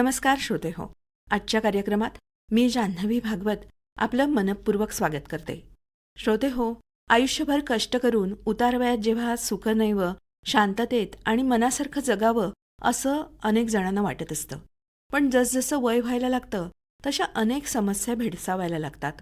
नमस्कार श्रोते हो. आजच्या कार्यक्रमात मी जान्हवी भागवत आपलं मनपूर्वक स्वागत करते. श्रोते हो आयुष्यभर कष्ट करून उतारवयात जेव्हा सुखनैव शांततेत आणि मनासारखं जगावं असं अनेक जणांना वाटत असतं. पण जसजसं वय व्हायला लागतं तशा अनेक समस्या भेडसावायला लागतात.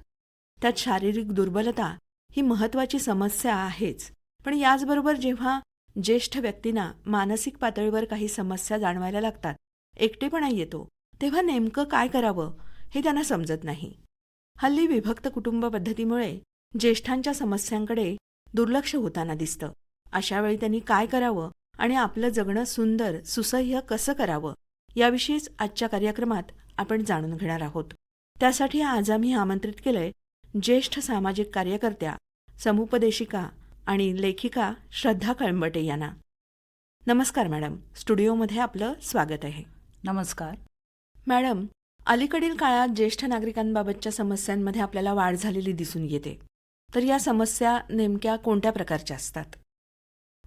त्यात शारीरिक दुर्बलता ही महत्त्वाची समस्या आहेच. पण याचबरोबर जेव्हा ज्येष्ठ व्यक्तींना मानसिक पातळीवर काही समस्या जाणवायला लागतात एकटेपणा येतो तेव्हा नेमकं काय करावं हे त्यांना समजत नाही. हल्ली विभक्त कुटुंब पद्धतीमुळे ज्येष्ठांच्या समस्यांकडे दुर्लक्ष होताना दिसतं. अशावेळी त्यांनी काय करावं आणि आपलं जगणं सुंदर सुसह्य कसं करावं याविषयीच आजच्या कार्यक्रमात आपण जाणून घेणार आहोत. त्यासाठी आज आम्ही आमंत्रित केलंय ज्येष्ठ सामाजिक कार्यकर्त्या समुपदेशिका आणि लेखिका श्रद्धा कळंबटे यांना. नमस्कार मॅडम स्टुडिओमध्ये आपलं स्वागत आहे. नमस्कार. मॅडम अलीकडील काळात ज्येष्ठ नागरिकांबाबतच्या समस्यांमध्ये आपल्याला वाढ झालेली दिसून येते. तर या समस्या नेमक्या कोणत्या प्रकारच्या असतात?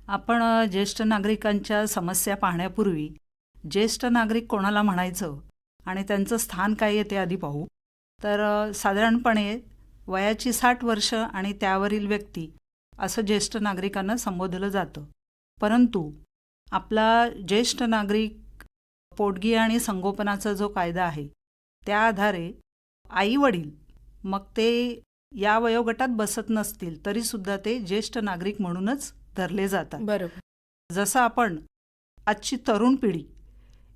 आपण ज्येष्ठ नागरिकांच्या समस्या पाहण्यापूर्वी ज्येष्ठ नागरिक कोणाला म्हणायचं आणि त्यांचं स्थान काय आहे ते आधी पाहू. तर साधारणपणे वयाची साठ वर्ष आणि त्यावरील व्यक्ती असं ज्येष्ठ नागरिकांना संबोधलं जातं. परंतु आपला ज्येष्ठ नागरिक पोटगी आणि संगोपनाचा जो कायदा आहे त्या आधारे आई वडील मग ते या वयोगटात बसत नसतील तरीसुद्धा ते ज्येष्ठ नागरिक म्हणूनच धरले जातात. बरोबर. जसं आपण आजची तरुण पिढी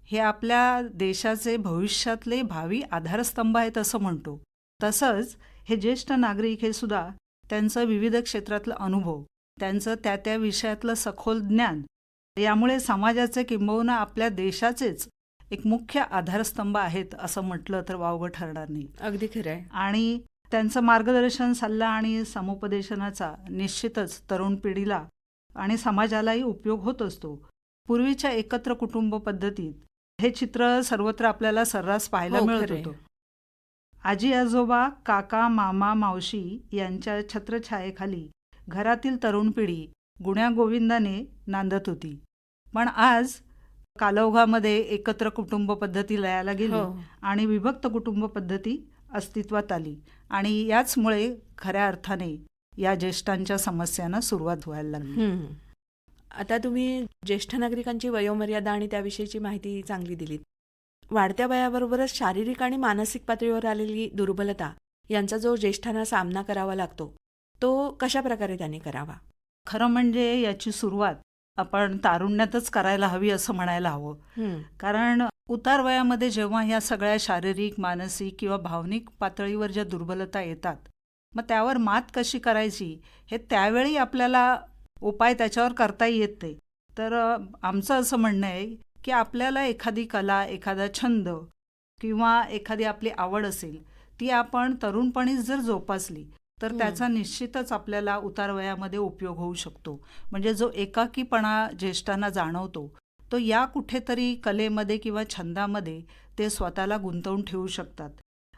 हे आपल्या देशाचे भविष्यातले भावी आधारस्तंभ आहेत असं म्हणतो तसंच हे ज्येष्ठ नागरिक हे सुद्धा त्यांचं विविध क्षेत्रातलं अनुभव त्यांचं त्या त्या विषयातलं सखोल ज्ञान यामुळे समाजाचे किंबहुना आपल्या देशाचेच एक मुख्य आधारस्तंभ आहेत असं म्हटलं तर वावगं ठरणार नाही. अगदी खरं आहे. आणि त्यांचं मार्गदर्शन सल्ला आणि समुपदेशनाचा निश्चितच तरुण पिढीला आणि समाजालाही उपयोग होत असतो. पूर्वीच्या एकत्र कुटुंब पद्धतीत हे चित्र सर्वत्र आपल्याला सर्रास पाहायला हो, मिळत. होतं. आजी आजोबा काका मामा मावशी यांच्या छत्रछायेखाली घरातील तरुण पिढी गुण्यागोविंदाने नांदत होती. पण आज कालौघामध्ये एकत्र कुटुंब पद्धती लयाला गेली हो. आणि विभक्त कुटुंब पद्धती अस्तित्वात आली. आणि याचमुळे खऱ्या अर्थाने या ज्येष्ठांच्या समस्यांना सुरुवात व्हायला लागली. आता तुम्ही ज्येष्ठ नागरिकांची वयोमर्यादा आणि त्याविषयीची माहिती चांगली दिलीत. वाढत्या वयाबरोबरच शारीरिक आणि मानसिक पातळीवर आलेली दुर्बलता यांचा जो ज्येष्ठांना सामना करावा लागतो तो कशा प्रकारे त्यांनी करावा? खरं म्हणजे याची सुरुवात आपण तारुण्यातच करायला हवी असं म्हणायला हवं. कारण उतार वयामध्ये जेव्हा ह्या सगळ्या शारीरिक मानसिक किंवा भावनिक पातळीवर ज्या दुर्बलता येतात मग त्यावर मात कशी करायची हे त्यावेळी आपल्याला उपाय त्याच्यावर करता येत नाही तर आमचं असं म्हणणं आहे की आपल्याला एखादी कला एखादा छंद किंवा एखादी आपली आवड असेल ती आपण तरुणपणीच जर जोपासली तर. त्याचा निश्चितच आपल्याला उतार वयामध्ये उपयोग होऊ शकतो म्हणजे जो एकाकीपणा ज्येष्ठांना जाणवतो तो या कुठेतरी कलेमध्ये किंवा छंदामध्ये ते स्वतःला गुंतवून ठेवू शकतात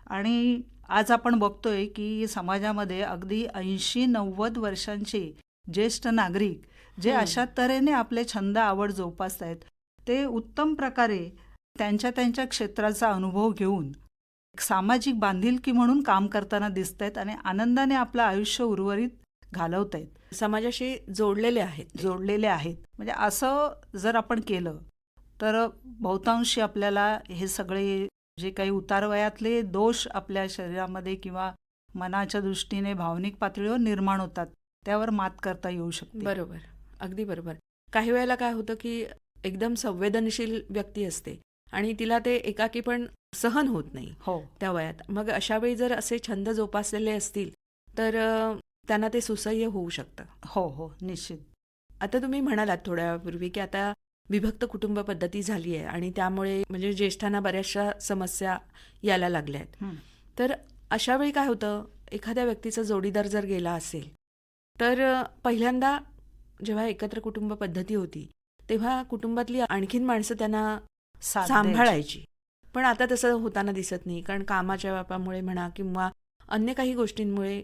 आणि आज आपण बघतोय की समाजामध्ये अगदी ऐंशी नव्वद वर्षांचे ज्येष्ठ नागरिक जे. अशा तऱ्हेने आपले छंद आवड जोपासतायत ते उत्तम प्रकारे त्यांच्या त्यांच्या क्षेत्राचा अनुभव घेऊन सामाजिक बांधिलकी म्हणून काम करताना दिसत आहेत आणि आनंदाने आपलं आयुष्य उर्वरित घालवत आहेत समाजाशी जोडलेले आहेत. जोडलेले आहेत. म्हणजे असं जर आपण केलं तर बहुतांशी आपल्याला हे सगळे जे काही उतारवयातले दोष आपल्या शरीरामध्ये किंवा मनाच्या दृष्टीने भावनिक पातळीवर निर्माण होतात त्यावर मात करता येऊ शकते. बरोबर. अगदी बरोबर. काही वेळेला काय होतं की एकदम संवेदनशील व्यक्ती असते. आणि तिला ते एकाकी पण सहन होत नाही हो. त्या वयात. मग अशा वेळी जर असे छंद जोपासलेले असतील तर त्यांना ते सुसह्य होऊ शकतं. हो हो निश्चित. आता तुम्ही म्हणालात थोड्या वेळापूर्वी की आता विभक्त कुटुंब पद्धती झाली आहे आणि त्यामुळे म्हणजे ज्येष्ठांना बऱ्याचशा समस्या यायला लागल्या आहेत. हं. तर अशा वेळी काय होतं? एखाद्या व्यक्तीचा जोडीदार जर गेला असेल तर पहिल्यांदा जेव्हा एकत्र कुटुंब पद्धती होती तेव्हा कुटुंबातली आणखीन माणसं त्यांना. सांभाळायची. पण आता तसं होताना दिसत नाही. कारण कामाच्या व्यापामुळे म्हणा किंवा अन्य काही गोष्टींमुळे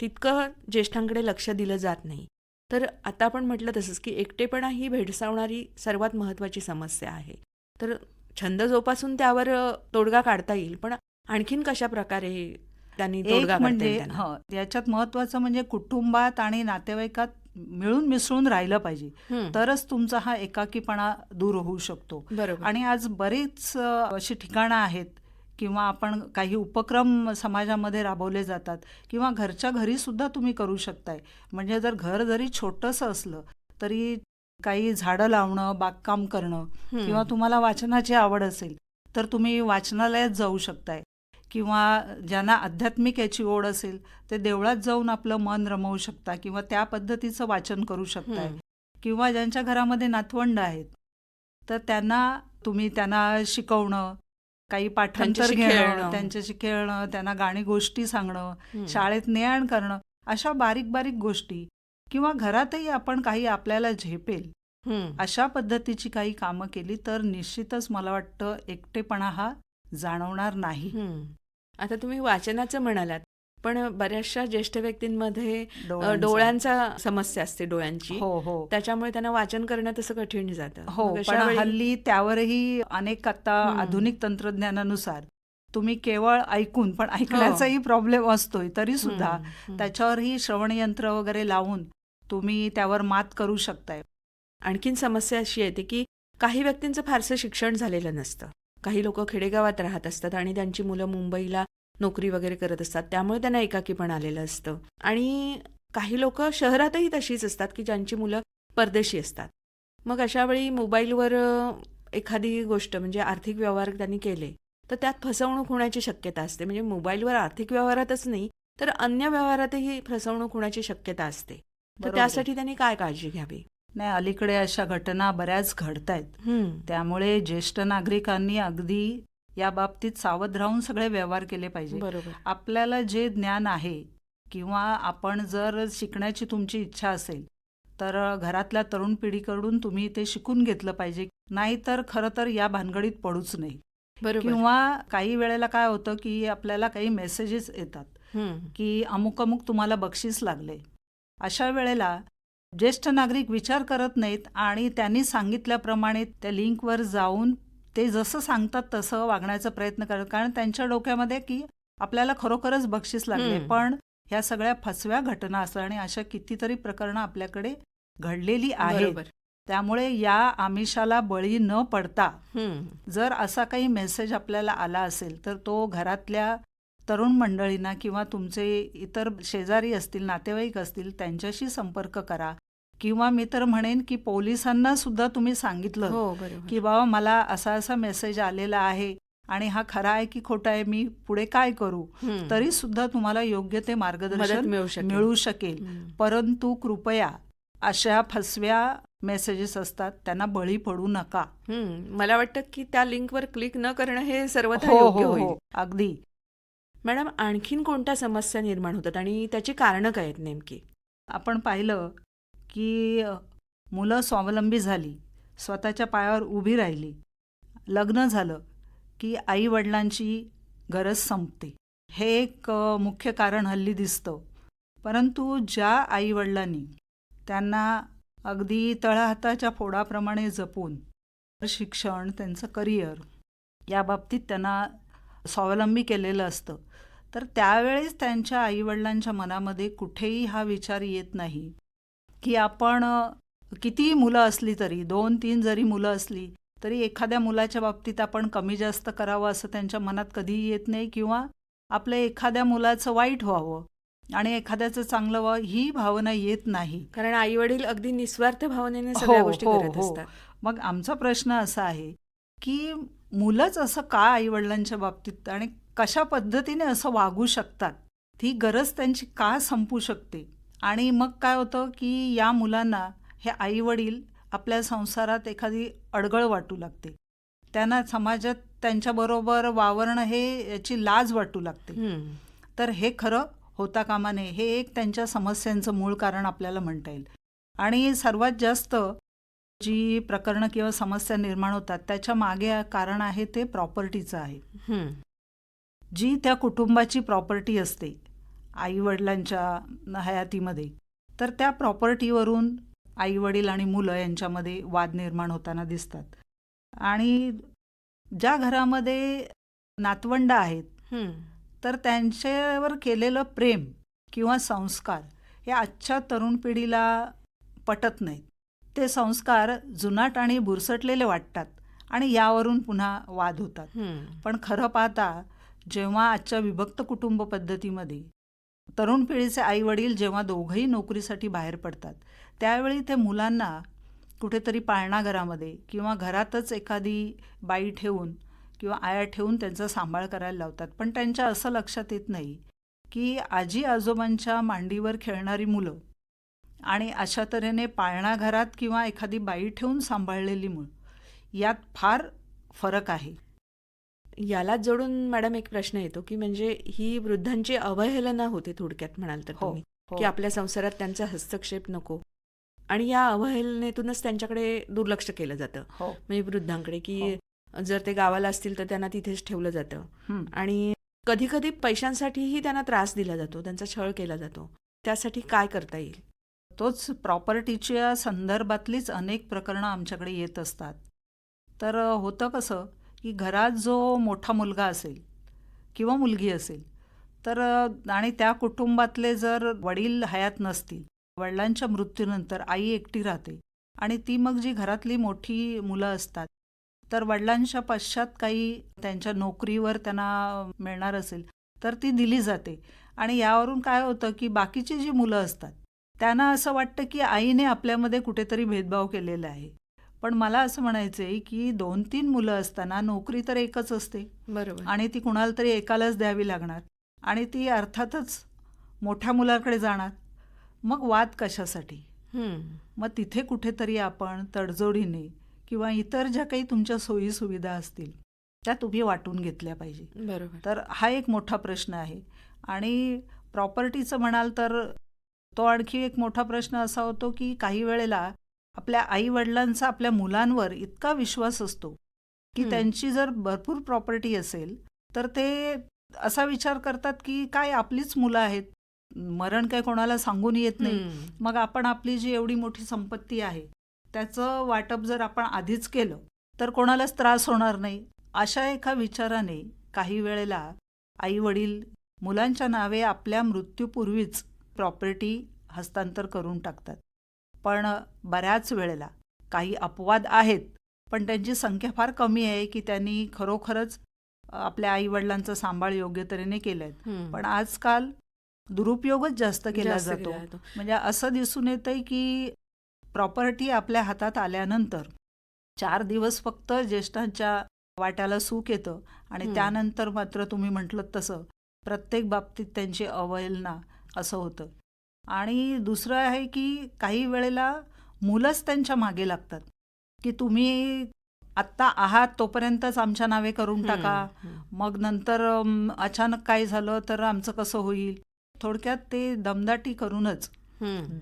तितकं ज्येष्ठांकडे लक्ष दिलं जात नाही. तर आता आपण म्हटलं तसंच की एकटेपणा ही भेडसावणारी सर्वात महत्त्वाची समस्या आहे. तर छंद जोपासून त्यावर तोडगा काढता येईल. पण आणखीन कशा प्रकारे त्यांनी तोडगा म्हणजे त्यांना? हं, याच्यात महत्वाचं म्हणजे कुटुंबात आणि नातेवाईकात मिळून मिसळून राहिलं पाहिजे. तरच तुमचा हा एकाकीपणा दूर होऊ शकतो. आणि आज बरीच अशी ठिकाणं आहेत किंवा आपण काही उपक्रम समाजामध्ये राबवले जातात किंवा घरच्या घरी सुद्धा तुम्ही करू शकताय. म्हणजे जर घर जरी छोटंसं असलं तरी काही झाडं लावणं बागकाम करणं किंवा तुम्हाला वाचनाची आवड असेल तर तुम्ही वाचनालयात जाऊ शकताय. किंवा ज्यांना आध्यात्मिक याची ओढ असेल ते देवळात जाऊन आपलं मन रमवू शकता किंवा त्या पद्धतीचं वाचन करू शकताय किंवा ज्यांच्या घरामध्ये नातवंड आहेत तर त्यांना तुम्ही त्यांना शिकवणं काही पाठांतर घेणं. त्यांच्याशी खेळणं त्यांना गाणी गोष्टी सांगणं. शाळेत ने आण करणं अशा बारीक बारीक गोष्टी किंवा घरातही आपण काही आपल्याला झेपेल. अशा पद्धतीची काही कामं केली तर निश्चितच मला वाटतं एकटेपणा हा जाणवणार नाही हं. आता तुम्ही वाचनाचं म्हणालात पण बऱ्याचशा ज्येष्ठ व्यक्तींमध्ये डोळ्यांचा. समस्या असते डोळ्यांची हो हो त्याच्यामुळे त्यांना वाचन करणं तसं कठीण जातं हो पण हल्ली त्यावरही अनेक आता. आधुनिक तंत्रज्ञानानुसार तुम्ही केवळ ऐकून पण ऐकण्याचाही प्रॉब्लेम असतोय तरी सुद्धा हं, हं. त्याच्यावरही श्रवणयंत्र वगैरे लावून तुम्ही त्यावर मात करू शकताय आणखीन समस्या अशी येते की काही व्यक्तींचं फारसं शिक्षण झालेलं नसतं काही लोक खेडेगावात राहत असतात आणि त्यांची मुलं मुंबईला नोकरी वगैरे करत असतात. त्यामुळे त्यांना एकाकीपण आलेलं असतं. आणि काही लोक शहरातही तशीच असतात की ज्यांची मुलं परदेशी असतात. मग अशा वेळी मोबाईलवर एखादी गोष्ट म्हणजे आर्थिक व्यवहार त्यांनी केले तर त्यात फसवणूक होण्याची शक्यता असते. म्हणजे मोबाईलवर आर्थिक व्यवहारातच नाही तर अन्य व्यवहारातही फसवणूक होण्याची शक्यता असते. तर. त्यासाठी त्यांनी काय काळजी घ्यावी? नाही अलीकडे अशा घटना बऱ्याच घडतायत. हम्म. त्यामुळे ज्येष्ठ नागरिकांनी अगदी या बाबतीत सावध राहून सगळे व्यवहार केले पाहिजे. बरोबर. आपल्याला जे ज्ञान आहे किंवा आपण जर शिकण्याची तुमची इच्छा असेल तर घरातल्या तरुण पिढीकडून तुम्ही ते शिकून घेतलं पाहिजे. नाहीतर खरं तर या भानगडीत पडूच नाही किंवा काही वेळेला काय होतं की आपल्याला काही मेसेजेस येतात. की अमुक अमुक तुम्हाला बक्षीस लागले. अशा वेळेला ज्येष्ठ नागरिक विचार करत नाहीत आणि त्यांनी सांगितल्याप्रमाणे त्या लिंकवर जाऊन ते जसं सांगतात तसं वागण्याचा प्रयत्न करतात. कारण त्यांच्या डोक्यामध्ये की आपल्याला खरोखरच बक्षीस लागले. पण ह्या सगळ्या फसव्या घटना असतात आणि अशा कितीतरी प्रकरणं आपल्याकडे घडलेली आहेत. त्यामुळे या आमिषाला बळी न पडता. जर असा काही मेसेज आपल्याला आला असेल तर तो घरातल्या तरुण मंडळींना किंवा तुमचे इतर शेजारी असतील नातेवाईक असतील त्यांच्याशी संपर्क करा. किंवा मी तर म्हणेन की पोलिसांना सुद्धा तुम्ही सांगितलं हो की बाबा मला असा असा मेसेज आलेला आहे आणि हा खरा आहे की खोटा आहे मी पुढे काय करू. तरी सुद्धा तुम्हाला योग्य ते मार्गदर्शन मिळू शकेल. परंतु कृपया अशा फसव्या मेसेजेस असतात त्यांना बळी पडू नका. मला वाटतं की त्या लिंकवर क्लिक न करणं हे सर्वथा हो योग्य हो होईल. हो. अगदी. मॅडम आणखीन कोणत्या समस्या निर्माण होतात आणि त्याची कारणं काय आहेत नेमकी? आपण पाहिलं की मुलं स्वावलंबी झाली स्वतःच्या पायावर उभी राहिली. लग्न झालं की आई वडिलांची गरज संपते. हे एक मुख्य कारण हल्ली दिसतं. परंतु ज्या आई वडिलांनी त्यांना अगदी तळहाताच्या फोडाप्रमाणे जपून शिक्षण त्यांचं करिअर या बाबतीत त्यांना स्वावलंबी केलेलं असतं तर त्यावेळेस त्यांच्या आईवडिलांच्या मनामध्ये कुठेही हा विचार येत नाही. की आपण कितीही मुलं असली तरी दोन तीन जरी मुलं असली तरी एखाद्या मुलाच्या बाबतीत आपण कमी जास्त करावं असं त्यांच्या मनात कधीही येत नाही किंवा आपल्या एखाद्या मुलाचं वाईट व्हावं आणि एखाद्याचं चांगलं व्हावं ही भावना येत नाही. कारण आई वडील अगदी निस्वार्थ भावनेने सगळ्या हो, गोष्टी हो, करत हो. असतात. मग आमचा प्रश्न असा आहे की मुलंच असं का आईवडिलांच्या बाबतीत आणि कशा पद्धतीने असं वागू शकतात? ती गरज त्यांची का संपू शकते? आणि मग काय होतं की या मुलांना हे आईवडील आपल्या संसारात एखादी अडगळ वाटू लागते त्यांना समाजात त्यांच्याबरोबर वावरणं हे याची लाज वाटू लागते. तर हे खरं होता कामा नये हे एक त्यांच्या समस्यांचं मूळ कारण आपल्याला म्हणता येईल आणि सर्वात जास्त जी प्रकरणं किंवा समस्या निर्माण होतात त्याच्यामागे कारण आहे ते प्रॉपर्टीचं आहे. जी त्या कुटुंबाची प्रॉपर्टी असते आईवडिलांच्या हयातीमध्ये तर त्या प्रॉपर्टीवरून आईवडील आणि मुलं यांच्यामध्ये वाद निर्माण होताना दिसतात आणि ज्या घरामध्ये नातवंड आहेत हं. तर त्यांच्यावर केलेलं प्रेम किंवा संस्कार हे आजच्या तरुण पिढीला पटत नाहीत ते संस्कार जुनाट आणि बुरसटलेले वाटतात आणि यावरून पुन्हा वाद होतात. पण खरं पाहता जेव्हा आजच्या विभक्त कुटुंब पद्धतीमध्ये तरुण पिढीचे आई वडील जेव्हा दोघंही नोकरीसाठी बाहेर पडतात त्यावेळी ते मुलांना कुठेतरी पाळणाघरामध्ये किंवा घरातच एखादी बाई ठेवून किंवा आया ठेवून त्यांचा सांभाळ करायला लावतात. पण त्यांच्या असं लक्षात येत नाही की आजी आजोबांच्या मांडीवर खेळणारी मुलं आणि अशा तऱ्हेने पाळणाघरात किंवा एखादी बाई ठेवून सांभाळलेली मुलं यात फार फरक आहे. यालाच जोडून मॅडम एक प्रश्न येतो की म्हणजे ही वृद्धांची अवहेलना होते थोडक्यात म्हणाल तर हो, तुम्ही हो. की आपल्या संसारात त्यांचा हस्तक्षेप नको. आणि या अवहेलनेतूनच त्यांच्याकडे दुर्लक्ष केलं जातं. हो. म्हणजे वृद्धांकडे की जर ते गावाला असतील तर त्यांना तिथेच ठेवलं जातं. आणि कधी कधी पैशांसाठीही त्यांना त्रास दिला जातो त्यांचा छळ केला जातो. त्यासाठी काय करता येईल? तोच प्रॉपर्टीच्या संदर्भातलीच अनेक प्रकरणं आमच्याकडे येत असतात. तर होतं कसं की घरात जो मोठा मुलगा असेल किंवा मुलगी असेल तर आणि त्या कुटुंबातले जर वडील हयात नसतील वडिलांच्या मृत्यूनंतर आई एकटी राहते आणि ती मग जी घरातली मोठी मुलं असतात तर वडिलांच्या पश्चात काही त्यांच्या नोकरीवर त्यांना मिळणार असेल तर ती दिली जाते. आणि यावरून काय होतं की बाकीची जी मुलं असतात त्यांना असं वाटतं की आईने आपल्यामध्ये कुठेतरी भेदभाव केलेला आहे. पण मला असं म्हणायचं आहे की दोन तीन मुलं असताना नोकरी तर एकच असते. बरोबर. आणि ती कुणाला तरी एकालाच द्यावी लागणार. आणि ती अर्थातच मोठ्या मुलाकडे जाणार. मग वाद कशासाठी? हं. मग तिथे कुठेतरी आपण तडजोडीने किंवा इतर ज्या काही तुमच्या सोयी सुविधा असतील त्या तुम्ही वाटून घेतल्या पाहिजे. बरोबर. तर हा एक मोठा प्रश्न आहे. आणि प्रॉपर्टीचं म्हणाल तर तो आणखी एक मोठा प्रश्न असा होतो की काही वेळेला आपल्या आई वडिलांचा आपल्या मुलांवर इतका विश्वास असतो की. त्यांची जर भरपूर प्रॉपर्टी असेल तर ते असा विचार करतात की काय आपलीच मुलं आहेत मरण काय कोणाला सांगून येत नाही. मग आपण आपली जी एवढी मोठी संपत्ती आहे त्याचं वाटप जर आपण आधीच केलं तर कोणालाच त्रास होणार नाही अशा एका विचाराने काही वेळेला आई वडील मुलांच्या नावे आपल्या मृत्यूपूर्वीच प्रॉपर्टी हस्तांतर करून टाकतात पण बऱ्याच वेळेला काही अपवाद आहेत पण त्यांची संख्या फार कमी आहे की त्यांनी खरोखरच आपल्या आई वडिलांचा सांभाळ योग्य तऱ्हेने केलाय. पण आजकाल दुरुपयोगच जास्त केला जातो. म्हणजे असं दिसून येतंय की प्रॉपर्टी आपल्या हातात आल्यानंतर चार दिवस फक्त ज्येष्ठांच्या वाट्याला सूक येतं आणि. त्यानंतर मात्र तुम्ही म्हटलं तसं प्रत्येक बाबतीत त्यांची अवहेलना असं होतं आणि दुसरं आहे की काही वेळेला मुलंच त्यांच्या मागे लागतात. की तुम्ही आत्ता आहात तोपर्यंतच आमच्या नावे करून टाका. मग नंतर अचानक काय झालं तर आमचं कसं होईल? थोडक्यात ते दमदाटी करूनच.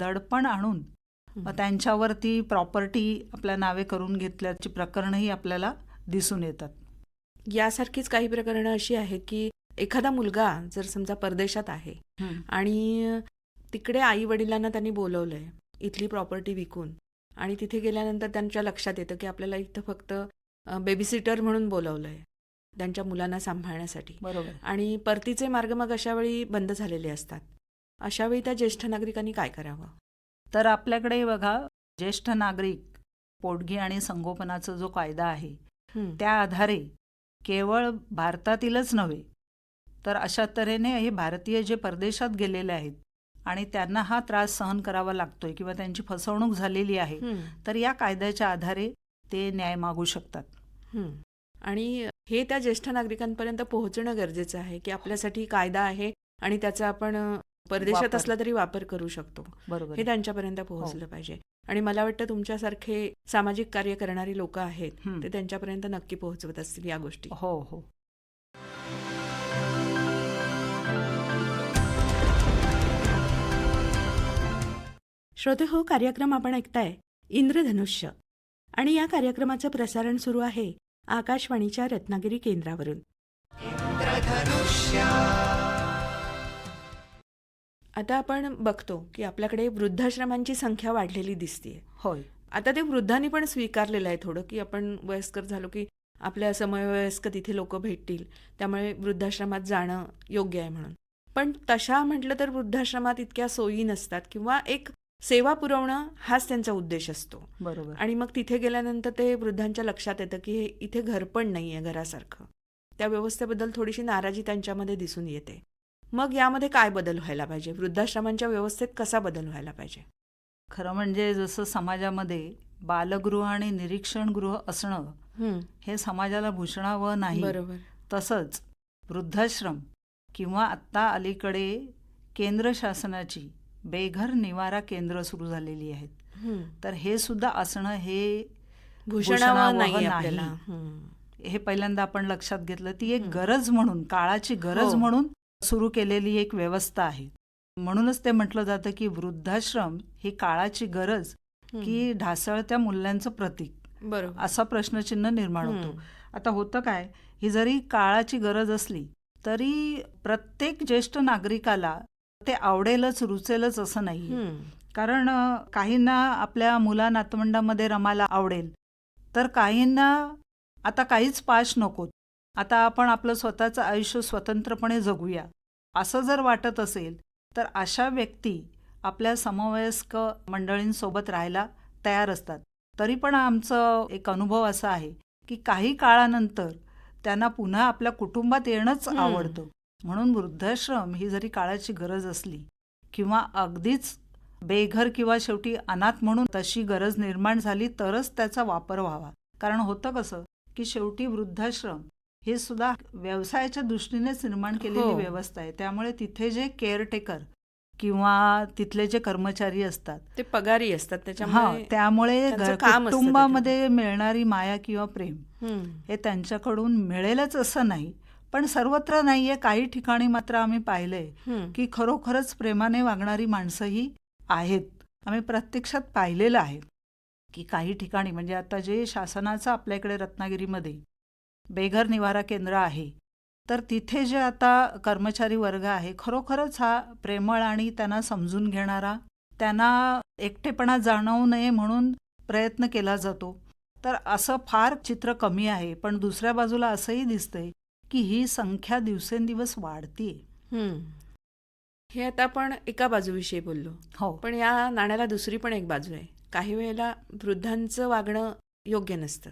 दडपण आणून त्यांच्यावरती प्रॉपर्टी आपल्या नावे करून घेतल्याची प्रकरणंही आपल्याला दिसून येतात. यासारखीच काही प्रकरणं अशी आहेत की एखादा मुलगा जर समजा परदेशात आहे आणि तिकडे आई वडिलांना त्यांनी बोलवलंय इथली प्रॉपर्टी विकून. आणि तिथे गेल्यानंतर त्यांच्या लक्षात येतं की आपल्याला इथं फक्त बेबीसिटर म्हणून बोलवलंय त्यांच्या मुलांना सांभाळण्यासाठी. बरोबर. आणि परतीचे मार्ग मग अशा वेळी बंद झालेले असतात. अशा वेळी त्या ज्येष्ठ नागरिकांनी काय करावं? तर आपल्याकडे बघा ज्येष्ठ नागरिक पोटगी आणि संगोपनाचा जो कायदा आहे. त्या आधारे केवळ भारतातीलच नव्हे तर अशा तऱ्हेने हे भारतीय जे परदेशात गेलेले आहेत आणि त्यांना हा त्रास सहन करावा लागतोय किंवा त्यांची फसवणूक झालेली आहे हं. तर या कायद्याच्या आधारे ते न्याय मागू शकतात हं. आणि हे त्या ज्येष्ठ नागरिकांपर्यंत पोहोचणं गरजेचं आहे की आपल्यासाठी कायदा आहे आणि त्याचा आपण परदेशात. असला तरी वापर करू शकतो बरोबर हे त्यांच्यापर्यंत पोहोचलं पाहिजे आणि मला वाटतं तुमच्यासारखे सामाजिक कार्य करणारी लोक आहेत हं. ते त्यांच्यापर्यंत नक्की पोहोचवत असतील या गोष्टी हो हो श्रोते हो कार्यक्रम आपण ऐकताय. इंद्रधनुष्य. आणि या कार्यक्रमाचं प्रसारण सुरू आहे आकाशवाणीच्या रत्नागिरी केंद्रावरून. आता आपण बघतो की आपल्याकडे वृद्धाश्रमांची संख्या वाढलेली दिसतीये. होय. आता ते वृद्धांनी पण स्वीकारलेलं आहे थोडं की आपण वयस्कर झालो की आपल्या समवयस्क तिथे लोक भेटतील त्यामुळे वृद्धाश्रमात जाणं योग्य आहे म्हणून. पण तशा म्हटलं तर वृद्धाश्रमात इतक्या सोयी नसतात किंवा एक सेवा पुरवणं हाच त्यांचा उद्देश असतो. बरोबर. आणि मग तिथे गेल्यानंतर ते वृद्धांच्या लक्षात येतं की हे इथे घर पण नाही आहे घरासारखं. त्या व्यवस्थेबद्दल थोडीशी नाराजी त्यांच्यामध्ये दिसून येते. मग यामध्ये काय बदल व्हायला पाहिजे? वृद्धाश्रमांच्या व्यवस्थेत कसा बदल व्हायला पाहिजे? खरं म्हणजे जसं समाजामध्ये बालगृह आणि निरीक्षण गृह असणं हं, हे समाजाला भूषणावं नाही. बरोबर. तसंच वृद्धाश्रम किंवा आत्ता अलीकडे केंद्र शासनाची बेघर निवारा केंद्र सुरू झालेली आहेत. तर हे सुद्धा असणं हे भूषणावं भूषणावह नाही हं. पहिल्यांदा आपण लक्षात घेतलं ती एक. गरज म्हणून काळाची गरज हो. म्हणून सुरू केलेली एक व्यवस्था आहे म्हणूनच ते म्हटलं जातं की वृद्धाश्रम ही काळाची गरज. की ढासळत्या मूल्यांचं प्रतीक बरोबर असा प्रश्नचिन्ह निर्माण होतो. आता होतं काय ही जरी काळाची गरज असली तरी प्रत्येक ज्येष्ठ नागरिकाला ते आवडेलच रुचेलच असं नाही. कारण काहींना आपल्या मुला नातवंडामध्ये रमायला आवडेल. तर काहींना आता काहीच पाश नकोत. आता आपण आपलं स्वतःचं आयुष्य स्वतंत्रपणे जगूया. असं जर वाटत असेल तर अशा व्यक्ती आपल्या समवयस्क मंडळींसोबत राहायला तयार असतात. तरी पण आमचं एक अनुभव असा आहे की काही काळानंतर त्यांना पुन्हा आपल्या कुटुंबात येणंच. आवडतं. म्हणून वृद्धाश्रम ही जरी काळाची गरज असली किंवा अगदीच बेघर किंवा शेवटी अनाथ म्हणून तशी गरज निर्माण झाली तरच त्याचा वापर व्हावा कारण होतं कसं की शेवटी वृद्धाश्रम हे सुद्धा व्यवसायाच्या दृष्टीनेच निर्माण केलेली हो. व्यवस्था आहे त्यामुळे तिथे जे केअरटेकर किंवा तिथले जे कर्मचारी असतात ते पगारी असतात हा त्याच्यामुळे त्यामुळे कुटुंबामध्ये मिळणारी माया किंवा प्रेम. हे त्यांच्याकडून मिळेलच असं नाही पण सर्वत्र नाहीये. काही ठिकाणी मात्र आम्ही पाहिलंय. की खरोखरच प्रेमाने वागणारी माणसंही आहेत. आम्ही प्रत्यक्षात पाहिलेलं आहे की काही ठिकाणी म्हणजे आता जे शासनाचं आपल्या इकडे रत्नागिरीमध्ये बेघर निवारा केंद्र आहे तर तिथे जे आता कर्मचारी वर्ग आहे खरोखरच हा प्रेमळ आणि त्यांना समजून घेणारा त्यांना एकटेपणा जाणवू नये म्हणून प्रयत्न केला जातो. तर असं फार चित्र कमी आहे पण दुसऱ्या बाजूला असंही दिसतंय की ही संख्या दिवसेंदिवस वाढतीये. हं. हे आता आपण एका बाजूविषयी बोललो. हो. पण या नाण्याला दुसरी पण एक बाजू आहे. काही वेळेला वृद्धांचं वागणं योग्य नसतं.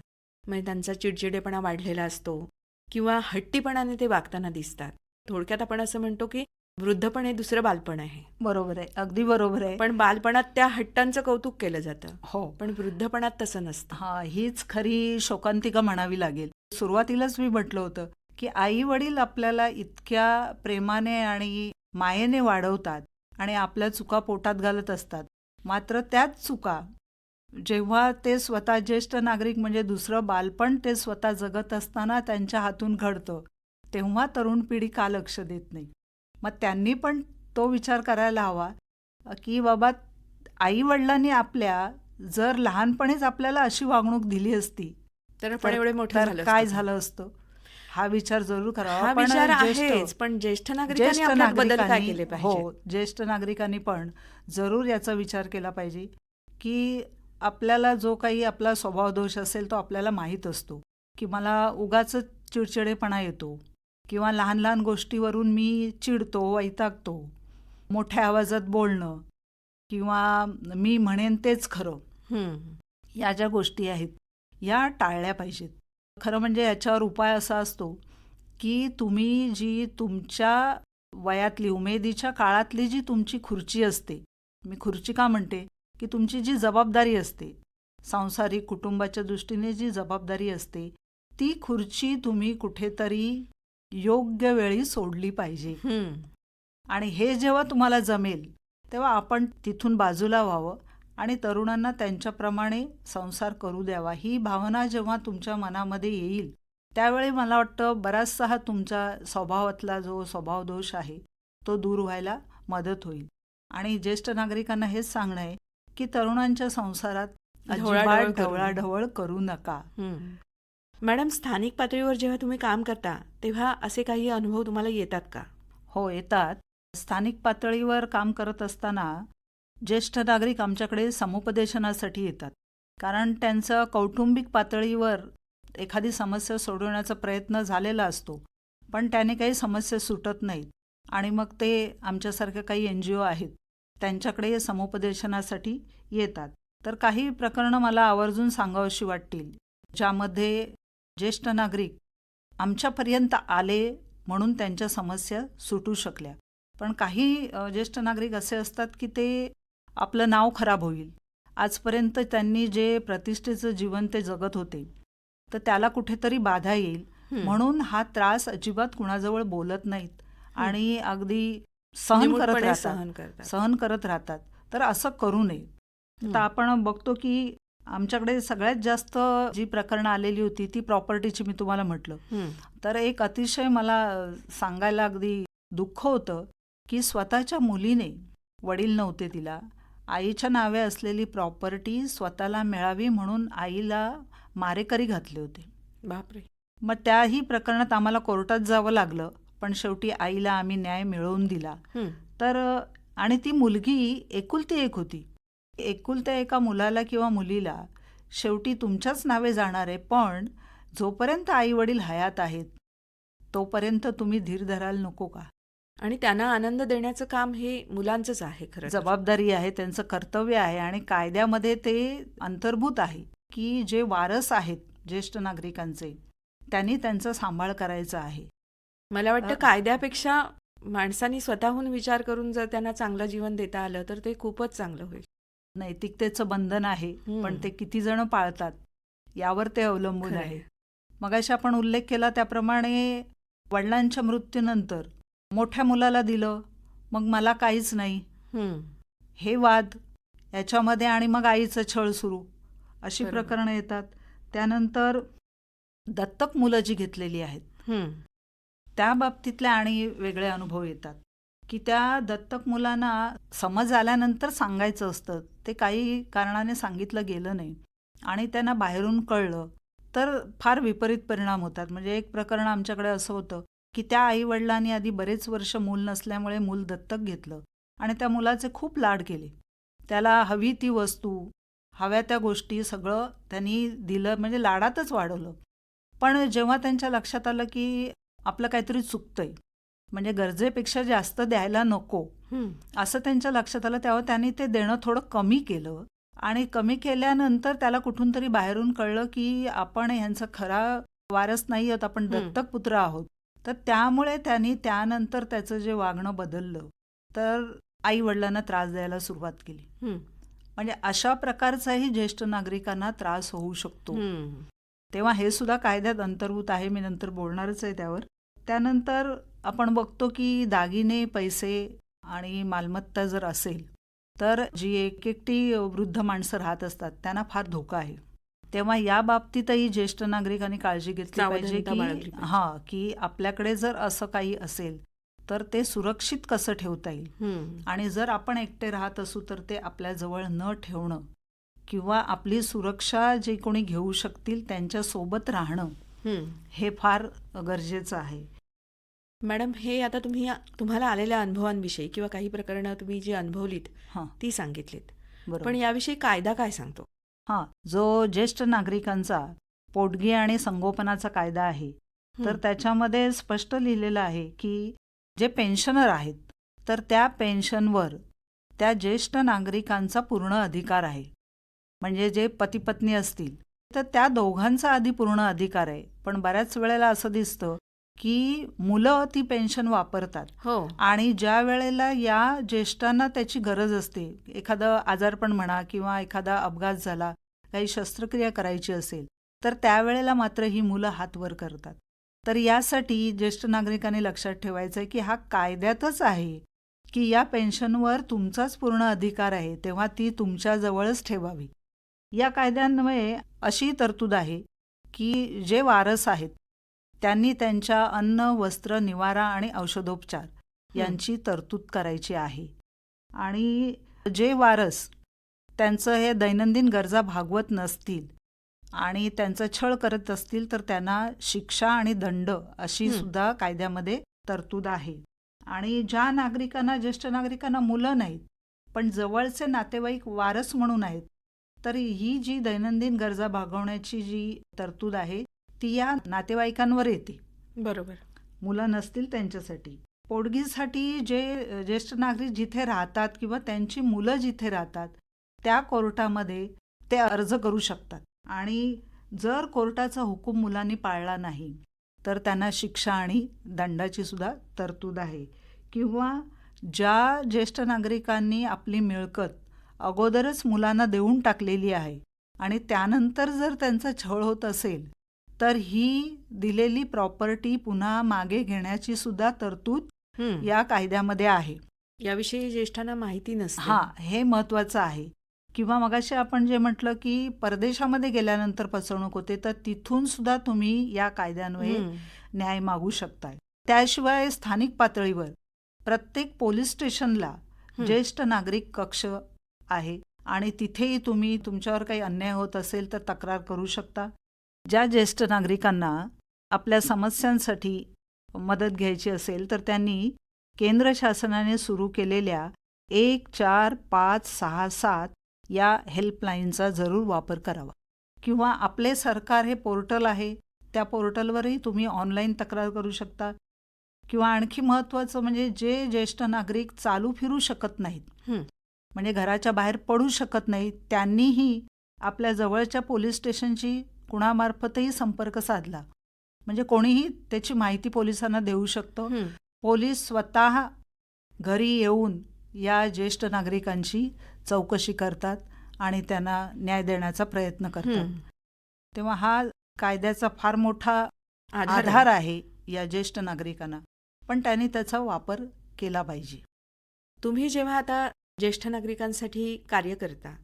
म्हणजे त्यांचा चिडचिडेपणा वाढलेला असतो किंवा हट्टीपणाने ते वागताना दिसतात. थोडक्यात आपण असं म्हणतो की वृद्धपण हे दुसरं बालपण आहे. बरोबर आहे. अगदी बरोबर आहे. पण बालपणात त्या हट्टांचं कौतुक केलं जातं. हो. पण वृद्धपणात तसं नसतं. हा हीच खरी शोकांतिका म्हणावी लागेल. सुरुवातीलाच मी म्हटलं होतं की आई वडील आपल्याला इतक्या प्रेमाने आणि मायेने वाढवतात आणि आपल्या चुका पोटात घालत असतात. मात्र त्याच चुका जेव्हा ते स्वतः ज्येष्ठ नागरिक म्हणजे दुसरं बालपण ते स्वतः जगत असताना त्यांच्या हातून घडतं तेव्हा तरुण पिढी का लक्ष देत नाही? मग त्यांनी पण तो विचार करायला हवा की बाबा आई वडिलांनी आपल्या जर लहानपणीच आपल्याला अशी वागणूक दिली असती तर काय. झालं असतं? हा विचार जरूर करावा. हा विचार आहेच पण ज्येष्ठ नागरिकांनी बदल काय केले पाहिजे हो ज्येष्ठ नागरिकांनी पण जरूर याचा विचार केला पाहिजे की आपल्याला जो काही आपला स्वभाव दोष असेल तो आपल्याला माहीत असतो. की मला उगाच चिडचिडेपणा येतो किंवा लहान लहान गोष्टीवरून मी चिडतो वैतागतो मोठ्या आवाजात बोलणं किंवा मी म्हणेन तेच खरं. या ज्या गोष्टी आहेत या टाळल्या पाहिजेत. खरं म्हणजे याच्यावर उपाय असा असतो की तुम्ही जी तुमच्या वयातली उमेदीच्या काळातली जी तुमची खुर्ची असते मी खुर्ची का म्हणते? की तुमची जी जबाबदारी असते सांसारिक कुटुंबाच्या दृष्टीने जी जबाबदारी असते ती खुर्ची तुम्ही कुठेतरी योग्य वेळी सोडली पाहिजे. आणि हे जेव्हा तुम्हाला जमेल तेव्हा आपण तिथून बाजूला व्हावं. आणि तरुणांना त्यांच्याप्रमाणे संसार करू द्यावा. ही भावना जेव्हा तुमच्या मनामध्ये येईल त्यावेळी मला वाटतं बराचसा हा तुमच्या स्वभावातला जो स्वभाव दोष आहे तो दूर व्हायला मदत होईल. आणि ज्येष्ठ नागरिकांना हेच सांगणं आहे की तरुणांच्या संसारात ढवळाढवळ करू नका. मॅडम स्थानिक पातळीवर जेव्हा तुम्ही काम करता तेव्हा असे काही अनुभव तुम्हाला येतात का? हो येतात. स्थानिक पातळीवर काम करत असताना ज्येष्ठ नागरिक आमच्याकडे समुपदेशनासाठी येतात. कारण त्यांचं कौटुंबिक पातळीवर एखादी समस्या सोडवण्याचा प्रयत्न झालेला असतो. पण त्याने काही समस्या सुटत नाहीत. आणि मग ते आमच्यासारख्या काही एन जी ओ आहेत. त्यांच्याकडे समुपदेशनासाठी येतात. तर काही प्रकरणं मला आवर्जून सांगावीशी वाटतील. ज्यामध्ये ज्येष्ठ नागरिक आमच्यापर्यंत आले म्हणून त्यांच्या समस्या सुटू शकल्या. पण काही ज्येष्ठ नागरिक असे असतात की ते आपलं नाव खराब होईल. आजपर्यंत त्यांनी जे प्रतिष्ठेचं जीवन ते जगत होते तर त्याला कुठेतरी बाधा येईल. म्हणून हा त्रास अजिबात कुणाजवळ बोलत नाहीत. आणि अगदी सहन करत राहतात. सहन करत राहतात. तर असं करू नये. तर आपण बघतो की आमच्याकडे सगळ्यात जास्त जी प्रकरणं आलेली होती ती प्रॉपर्टीची मी तुम्हाला म्हटलं. तर एक अतिशय मला सांगायला अगदी दुःख होतं की स्वतःच्या मुलीने वडील नव्हते तिला. आईच्या नावे असलेली प्रॉपर्टी स्वतःला मिळावी म्हणून आईला मारेकरी घातले होते. बापरे. मग त्याही प्रकरणात आम्हाला कोर्टात जावं लागलं पण शेवटी आईला आम्ही न्याय मिळवून दिला. तर आणि ती मुलगी एकुलती एक होती. एकुलत्या एका मुलाला किंवा मुलीला शेवटी तुमच्याच नावे जाणार आहे पण जोपर्यंत आई वडील हयात आहेत तोपर्यंत तुम्ही धीर धरायला नको का? आणि त्यांना आनंद देण्याचं काम हे मुलांचंच आहे खरं. जबाबदारी आहे त्यांचं कर्तव्य आहे आणि कायद्यामध्ये ते अंतर्भूत आहे की जे वारस आहेत ज्येष्ठ नागरिकांचे त्यांनी त्यांचा सांभाळ करायचा आहे मला वाटतं. कायद्यापेक्षा माणसांनी स्वतःहून विचार करून जर त्यांना चांगलं जीवन देता आलं तर ते खूपच चांगलं होईल नैतिकतेचं बंधन आहे. पण ते किती जण पाळतात यावर ते अवलंबून आहे. मगाशी आपण उल्लेख केला त्याप्रमाणे वडिलांच्या मृत्यूनंतर मोठ्या मुलाला दिलं मग मला काहीच नाही. हं. वाद याच्यामध्ये आणि मग आईचं छळ सुरू. अशी. प्रकरणं येतात. त्यानंतर दत्तक मुलं जी घेतलेली आहेत हं. त्या बाबतीतले आणि वेगळे अनुभव येतात. की त्या दत्तक मुलांना समज आल्यानंतर सांगायचं असतं. ते काही कारणाने सांगितलं गेलं नाही. आणि त्यांना बाहेरून कळलं. तर फार विपरीत परिणाम होतात. म्हणजे एक प्रकरण आमच्याकडे असं होतं. की त्या आईवडिलांनी आधी बरेच वर्ष मूल नसल्यामुळे मूल दत्तक घेतलं आणि त्या मुलाचे खूप लाड केले त्याला हवी ती वस्तू हव्या त्या गोष्टी सगळं त्यांनी दिलं म्हणजे लाडातच वाढवलं पण जेव्हा त्यांच्या लक्षात आलं की आपलं काहीतरी चुकतंय म्हणजे गरजेपेक्षा जास्त द्यायला नको. असं त्यांच्या लक्षात आलं तेव्हा त्यांनी ते देणं थोडं कमी केलं आणि कमी केल्यानंतर त्याला कुठून तरी बाहेरून कळलं की आपण ह्यांचा खरा वारस नाही आहोत आपण. दत्तक पुत्र आहोत तर त्यामुळे त्यांनी त्यानंतर त्याचं जे वागणं बदललं तर आई वडिलांना त्रास द्यायला सुरुवात केली. म्हणजे अशा प्रकारचाही ज्येष्ठ नागरिकांना त्रास होऊ शकतो हं. तेव्हा हे सुद्धा कायद्यात अंतर्भूत आहे मी नंतर बोलणारच आहे त्यावर त्यानंतर आपण बघतो की दागिने पैसे आणि मालमत्ता जर असेल तर जी एक एकटी वृद्ध माणसं राहत असतात त्यांना फार धोका आहे तेव्हा या बाबतीतही ज्येष्ठ नागरिकांनी काळजी घेतली पाहिजे की. हा की आपल्याकडे जर असं काही असेल तर ते सुरक्षित कसं ठेवता येईल. आणि जर आपण एकटे राहत असू तर ते आपल्याजवळ न ठेवणं किंवा आपली सुरक्षा जे कोणी घेऊ शकतील त्यांच्यासोबत राहणं हं. फार गरजेचं आहे मॅडम हे आता तुम्ही तुम्हाला आलेल्या अनुभवांविषयी किंवा काही प्रकरणं तुम्ही जी अनुभवलीत ती सांगितलीत पण याविषयी कायदा काय सांगतो हां जो ज्येष्ठ नागरिकांचा पोटगी आणि संगोपनाचा कायदा आहे तर. त्याच्यामध्ये स्पष्ट लिहिलेलं आहे की जे पेन्शनर आहेत तर त्या पेन्शनवर त्या ज्येष्ठ नागरिकांचा पूर्ण अधिकार आहे म्हणजे जे पती पत्नी असतील तर त्या दोघांचा आधी पूर्ण अधिकार आहे पण बऱ्याच वेळेला असं दिसतं की मुलं ती पेन्शन वापरतात. हो. आणि ज्या वेळेला या ज्येष्ठांना त्याची गरज असते एखादं आजारपण म्हणा किंवा एखादा अपघात झाला काही शस्त्रक्रिया करायची असेल तर त्यावेळेला मात्र ही मुलं हात वर करतात. तर यासाठी ज्येष्ठ नागरिकांनी लक्षात ठेवायचं आहे की हा कायद्यातच आहे की या पेन्शनवर तुमचाच पूर्ण अधिकार आहे तेव्हा ती तुमच्याजवळच ठेवावी. या कायद्यान्वये अशी तरतूद आहे की जे वारस आहेत त्यांनी त्यांच्या अन्न वस्त्र निवारा आणि औषधोपचार यांची तरतूद करायची आहे. आणि जे वारस त्यांचं हे दैनंदिन गरजा भागवत नसतील आणि त्यांचा छळ करत असतील तर त्यांना शिक्षा आणि दंड अशी. सुद्धा कायद्यामध्ये तरतूद आहे. आणि ज्या नागरिकांना ज्येष्ठ नागरिकांना मुलं नाहीत पण जवळचे नातेवाईक वारस म्हणून आहेत तर ही जी दैनंदिन गरजा भागवण्याची जी तरतूद आहे ती या नातेवाईकांवर येते. बरोबर. मुलं नसतील त्यांच्यासाठी. पोटगीसाठी जे ज्येष्ठ नागरिक जिथे राहतात किंवा त्यांची मुलं जिथे राहतात त्या कोर्टामध्ये ते अर्ज करू शकतात. आणि जर कोर्टाचा हुकूम मुलांनी पाळला नाही तर त्यांना शिक्षा आणि दंडाची सुद्धा तरतूद आहे. किंवा ज्या ज्येष्ठ नागरिकांनी आपली मिळकत अगोदरच मुलांना देऊन टाकलेली आहे आणि त्यानंतर जर त्यांचा छळ होत असेल तर ही दिलेली प्रॉपर्टी पुन्हा मागे घेण्याची सुद्धा तरतूद. या कायद्यामध्ये आहे याविषयी ज्येष्ठांना माहिती नसते हा हे महत्वाचं आहे किंवा मगाशी आपण जे म्हटलं की परदेशामध्ये गेल्यानंतर फसवणूक होते तर तिथून सुद्धा तुम्ही या कायद्यान्वये. न्याय मागू शकताय त्याशिवाय स्थानिक पातळीवर प्रत्येक पोलीस स्टेशनला. ज्येष्ठ नागरिक कक्ष आहे आणि तिथेही तुम्ही तुमच्यावर काही अन्याय होत असेल तर तक्रार करू शकता ज्या ज्येष्ठ नागरिकांना आपल्या समस्यांसाठी मदत घ्यायची असेल तर त्यांनी केंद्र शासनाने सुरू केलेल्या एक चार पाच सहा सात या हेल्पलाईनचा जरूर वापर करावा किंवा आपले सरकार हे पोर्टल आहे त्या पोर्टलवरही तुम्ही ऑनलाईन तक्रार करू शकता किंवा आणखी महत्त्वाचं म्हणजे जे ज्येष्ठ नागरिक चालू फिरू शकत नाहीत. म्हणजे घराच्या बाहेर पडू शकत नाहीत त्यांनीही आपल्या जवळच्या पोलीस स्टेशनशी कुणामार्फतही संपर्क साधला म्हणजे कोणीही त्याची माहिती पोलिसांना देऊ शकतो. पोलीस स्वतः घरी येऊन या ज्येष्ठ नागरिकांची चौकशी करतात आणि त्यांना न्याय देण्याचा प्रयत्न करतात. तेव्हा हा कायद्याचा फार मोठा आधार. आहे या ज्येष्ठ नागरिकांना पण त्यांनी त्याचा वापर केला पाहिजे तुम्ही जेव्हा आता ज्येष्ठ नागरिकांसाठी कार्य करता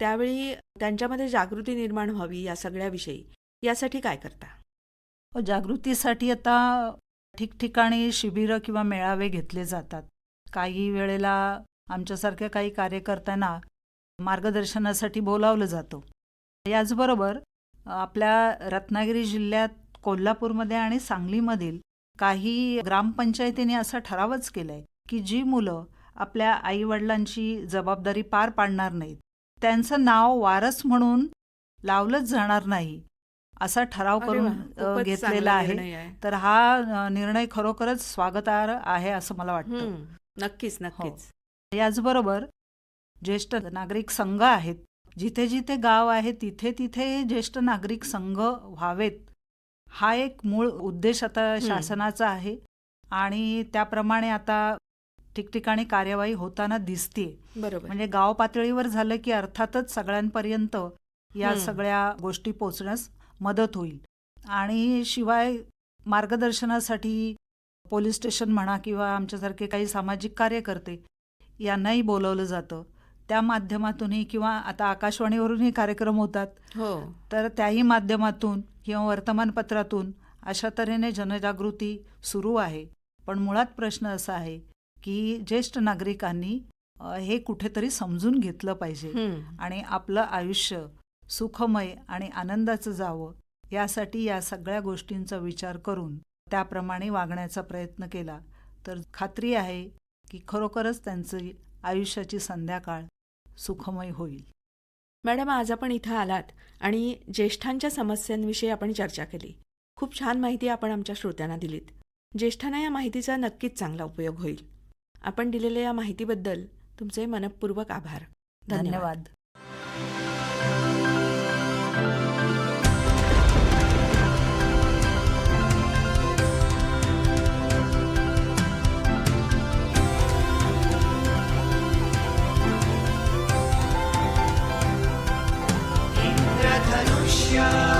त्यावेळी त्यांच्यामध्ये जागृती निर्माण व्हावी या सगळ्याविषयी. यासाठी काय करता? हो, जागृतीसाठी आता ठिकठिकाणी शिबिरं किंवा मेळावे घेतले जातात. काही वेळेला आमच्यासारख्या काही कार्यकर्त्यांना मार्गदर्शनासाठी बोलावलं जातं. याचबरोबर आपल्या रत्नागिरी जिल्ह्यात कोल्हापूरमध्ये आणि सांगलीमधील काही ग्रामपंचायतीने असा ठरावच केलाय की जी मुलं आपल्या आईवडिलांची जबाबदारी पार पाडणार नाहीत. त्यांचं नाव वारस म्हणून लावलंच जाणार नाही असा ठराव करून घेतलेला आहे. तर हा निर्णय खरोखरच स्वागतार्ह आहे असं मला वाटतं. हं. नक्कीच नक्कीच. याचबरोबर ज्येष्ठ नागरिक संघ आहेत. जिथे जिथे गाव आहे तिथे तिथे ज्येष्ठ नागरिक संघ व्हावेत हा एक मूळ उद्देश आता शासनाचा आहे. आणि त्याप्रमाणे आता ठिकठिकाणी कार्यवाही होताना दिसते बरोबर. म्हणजे गाव पातळीवर झालं की अर्थातच सगळ्यांपर्यंत या. सगळ्या गोष्टी पोचण्यास मदत होईल. आणि शिवाय मार्गदर्शनासाठी पोलीस स्टेशन म्हणा किंवा आमच्यासारखे काही सामाजिक कार्यकर्ते यांनाही बोलवलं जातं. त्या माध्यमातूनही किंवा आता आकाशवाणीवरूनही कार्यक्रम होतात. हो. तर त्याही माध्यमातून किंवा वर्तमानपत्रातून अशा तऱ्हेने जनजागृती सुरू आहे. पण मुळात प्रश्न असा आहे की ज्येष्ठ नागरिकांनी हे कुठेतरी समजून घेतलं पाहिजे. आणि आपलं आयुष्य सुखमय आणि आनंदाचं जावं यासाठी या सगळ्या गोष्टींचा विचार करून त्याप्रमाणे वागण्याचा प्रयत्न केला. तर खात्री आहे की खरोखरच त्यांची आयुष्याची संध्याकाळ सुखमय होईल. मॅडम आज आपण इथं आलात आणि ज्येष्ठांच्या समस्यांविषयी आपण चर्चा केली. खूप छान माहिती आपण आमच्या श्रोत्यांना दिलीत. ज्येष्ठांना या माहितीचा नक्कीच चांगला उपयोग होईल. आपण दिलेल्या या माहितीबद्दल तुमचे मनपूर्वक आभार. धन्यवाद. इंद्रधनुष्य